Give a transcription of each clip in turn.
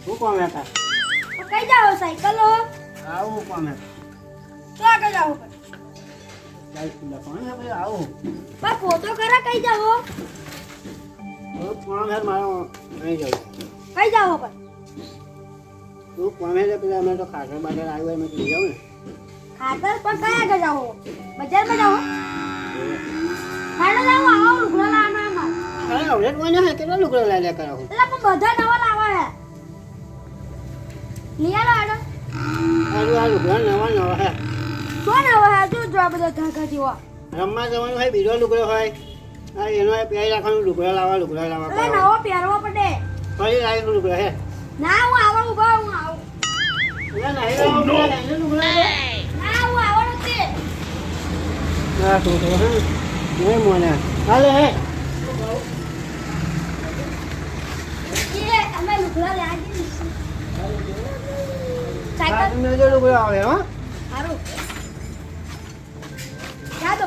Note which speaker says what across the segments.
Speaker 1: શું કોમ હતા
Speaker 2: કઈ જાઓ સાયકલો
Speaker 1: આવું કોમ
Speaker 2: તો આગળ જાઓ
Speaker 1: સાયકલ કોણ આવું
Speaker 2: પપ્પા ફોટો કરા કઈ જાઓ
Speaker 1: હે મારો નહીં જવું.
Speaker 2: કઈ જાઓ પણ?
Speaker 1: શું કોમે પેલા અમે તો ખાતર બાજર આવ્યો એમ લઈ ને.
Speaker 2: ખાતર પણ કયા આગળ જાઓ? બજારમાં જાઓ? હાલો જાઓ આવો લુગડા લાવવાના અમાર.
Speaker 1: અરે હવે કોઈને હે કેટલા લુગડા લઈ લે કરો?
Speaker 2: એટલે પણ બધા નવા લાવવા હે લઈ આલો હાલો
Speaker 1: આ લુગડા નવા નવા હે
Speaker 2: શું નવા હે જો જો બધા ધાગા જેવા?
Speaker 1: રમવા જવાનું હોય બીજો લુગડો હોય. હા એનો પહેરી રાખવાનું લુગડા લાવવા લુગડા લાવવા કરો
Speaker 2: નવો પહેરવો પડે.
Speaker 1: ફરી લાવી લુગડા હે.
Speaker 2: ના હું આવો ઊભા હું આવું. ના હું. આવવાનું છે
Speaker 1: હા તો હે. નહીં મોને. હાલે હે.
Speaker 2: અમે લુગડા લેવા સાયકલ.
Speaker 1: તમને જો લુગડા આવે હો.
Speaker 2: જા દો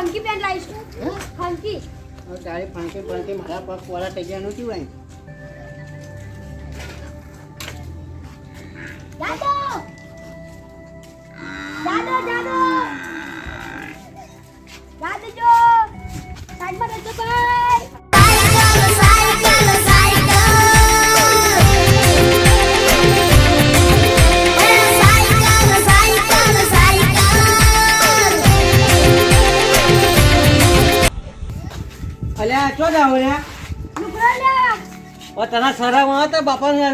Speaker 2: ફંકી પેન લાવીશું? ફંકી
Speaker 1: તારે ફાંકી ફાંકી મારા પગ પોળા થઈ ગયા નથી ભાઈ.
Speaker 2: જા દો જા દો જો! સાઈડમાં રહેજો ભાઈ
Speaker 1: અલ્યા ચો જાવ ને
Speaker 2: લુગડા લ્યા
Speaker 1: ઓ તને સરામાં હતા બાપાને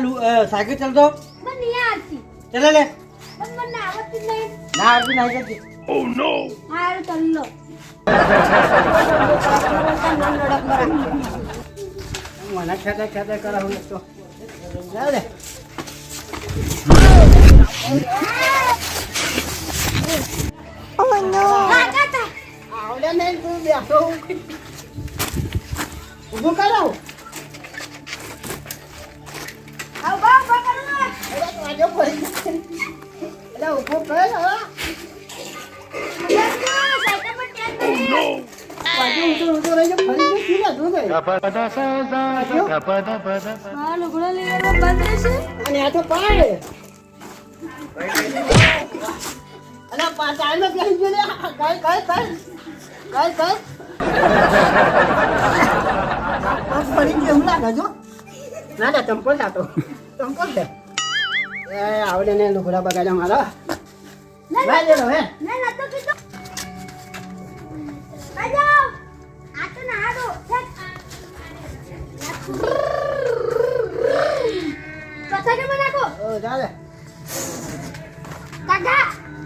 Speaker 1: સાયકલ ચાલતો?
Speaker 2: મને નહીં આવતી
Speaker 1: ચાલે લે.
Speaker 2: પણ મને આવડતી જ નહીં.
Speaker 1: ના આવતી નહીં
Speaker 2: ચાલી લો.
Speaker 1: મને ખેતે ખેતે કરાવું તો. લે.
Speaker 2: કાકા. તા
Speaker 1: આવડે નહીં તું બેસો. ઊભું કરાવ
Speaker 2: આવ બા કરો.
Speaker 1: એટલે ઊભું કર અને આ તો પાડે. અલા પા ટાઈમ જ નહીં ગયો લે કઈ કઈ કઈ કઈ કઈ પડી ગયો એવું લાગે જો ના ના ચંપલ જાતો ચંપલ છે એ આવડે ને લુગડા બગાડ્યા મારા ના લે લો હે
Speaker 2: ના ના તો કીધું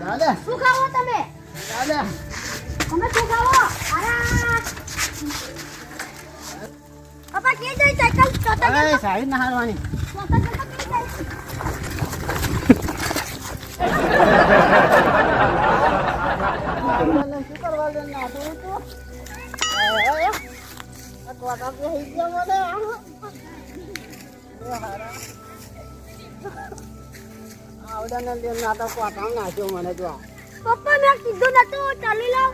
Speaker 1: ચાલે
Speaker 2: શું ખાવો તમે
Speaker 1: ચાલે
Speaker 2: તમે આરા પપ્પા કે જાય સાયકલ કે
Speaker 1: હવે સાઈડ ના હારવાની આવડા ને લે ના તો નાખ્યો મને જો
Speaker 2: પપ્પા મેં કીધું નતું ચાલી લો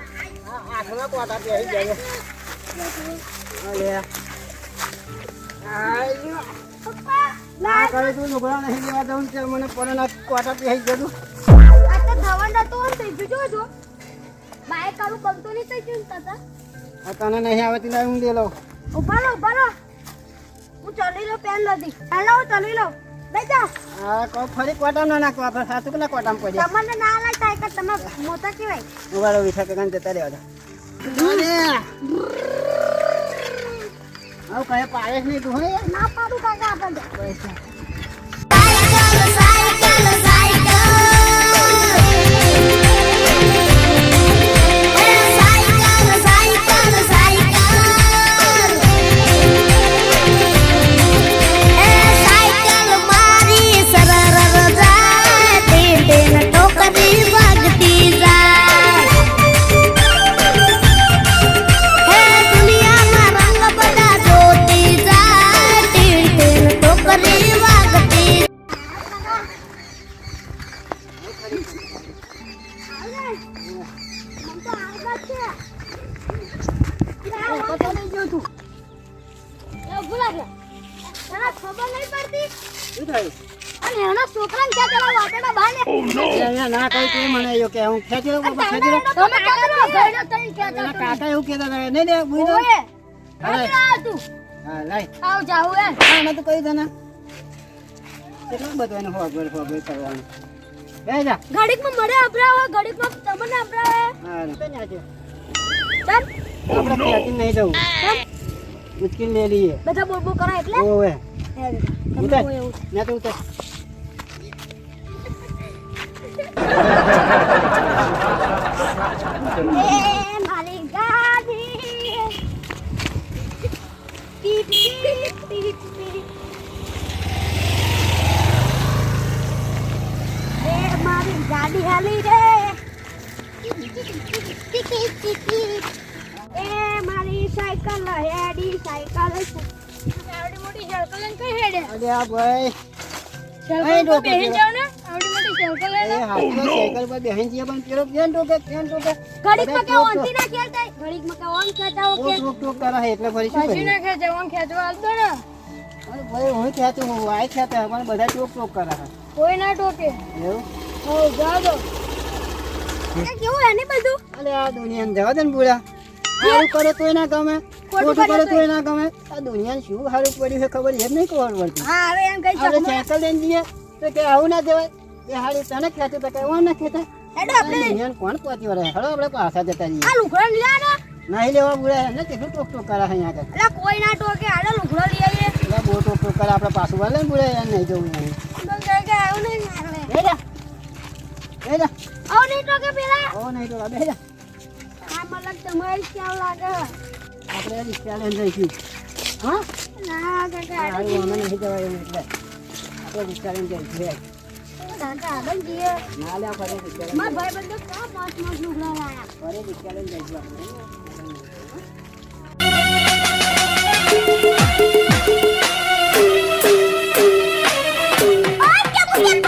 Speaker 1: આ આઠમાં કોટા ના કરે તું લુગડા નહીં મને ના કોટા હઈ ગયું
Speaker 2: આ તો ધવન તો થઈ ગયું જો બાઈક આવું બગતો નહીં થઈ ગયું તાતા
Speaker 1: તને નહીં આવતી લાવ હું દે લઉં
Speaker 2: ઊભા લો ઊભા લો હું ચલી લો પેન નથી પહેલા હું ચલી બેજા.
Speaker 1: આ કો ફરી કોટા ના નાખવા પર સાચું પેલા કોટામાં પડ્યા
Speaker 2: તમને ના લાગ સાયકલ તમે મોટા કેવાય
Speaker 1: ઉભારો વિઠા કે કાન જતા રહેવા અરે આવું કઈ પાડે નહીં તું
Speaker 2: ના પાડું કાકા આપણને. કાકા
Speaker 1: એવું હતા નહીં દે બુઈ દે
Speaker 2: ઓએ
Speaker 1: અરે.
Speaker 2: આ તું આવ જાવ એ
Speaker 1: હા મેં તો કહી દે કેટલું બધું એને હોગવડ હોગવડ કરવાનું બે
Speaker 2: ઘડીકમાં મળે અભરાવે ઘડીકમાં તમને અભરાવે
Speaker 1: હા આપણે ખેંચી નહીં જવું.
Speaker 2: ચાલ
Speaker 1: ઉચકી લે લઈએ.
Speaker 2: બધા બોલ બોલ કરાય એટલે?
Speaker 1: ઓવે ઉતર.
Speaker 2: એવું.
Speaker 1: તો ઉતર.
Speaker 2: મારી ગાડી હાલી રે. સાયકલ હેડી સાયકલ આવડી મોટી સાયકલ લઈને કઈ હેડે?
Speaker 1: અરે આ ભાઈ.
Speaker 2: સાયકલ
Speaker 1: ડોકે
Speaker 2: પર બેસી
Speaker 1: જેવા.
Speaker 2: જાવ ને. આવડી મોટી સાયકલ
Speaker 1: એ
Speaker 2: લઈને
Speaker 1: હાથમાં સાયકલ પર બેહીને જઈએ પણ પેલો કેમ ટોકે કેમ ટોકે
Speaker 2: ઘડીકમાં કે
Speaker 1: બધા
Speaker 2: ઓનથી ના ખેંચાય. ઘડીકમાં કે ઓન ખેંચાવો
Speaker 1: ટોક
Speaker 2: કે
Speaker 1: ટોક ટોક કરે છે એટલે ફરી શું
Speaker 2: પછી
Speaker 1: કરીએ
Speaker 2: ના ખેંચાય ઓન ખેંચવા આવતો ને.
Speaker 1: અરે ભાઈ હું ખેંચું હું આ ખેંચે પણ બધા ટોક ટોક કરે છે.
Speaker 2: કોઈ ના ટોકે.
Speaker 1: એવું?
Speaker 2: હો જા દો કેવું એને બધું?
Speaker 1: અરે આ દુનિયાને જવા દે ને બુડા સારું કરે તોય ના ગમે.
Speaker 2: ખોટું કરે
Speaker 1: કરે તોય ના ગમે. આ દુનિયાને શું સારું પડ્યું છે ખબર એ નહીં ખબર પડતી.
Speaker 2: હા હવે એમ કહી
Speaker 1: આપણે સાયકલ લઈને જઈએ તો કે આવું ના દેવાય એ હાડી તને ખેતી તો કે એવું ના ખેતા
Speaker 2: હેડો આપણે.
Speaker 1: દુનિયાને કોણ પહોંચી વળે? હળો આપણે પાછા જતા જઈએ.
Speaker 2: આ લુગડો આવો ને
Speaker 1: નહીં લેવા બુડા એને કેટલું ટોક ટોક કરે અહીંયા આગળ?
Speaker 2: એટલે કોઈ ના ટોકે. હાડો લુગડો લઈ આવીએ.
Speaker 1: એટલે બહુ ટોક ટોક કરે. આપણે પાછું વાલે ને બુડા એને નહીં જવું નહીં.
Speaker 2: કે આવું નહીં મારે. આવું ટોકે પેલા.
Speaker 1: ઓ નહીં તો બે
Speaker 2: આ મતલબ તમારી કેવું લાગે?
Speaker 1: આપણે ચાલે જઈશું હા? અમે નથી જવાયું એટલે. આપણે વિચારીને જઈશું ના લે ફરી
Speaker 2: વિચાર
Speaker 1: ફરી વિચારીને જઈશું આપણે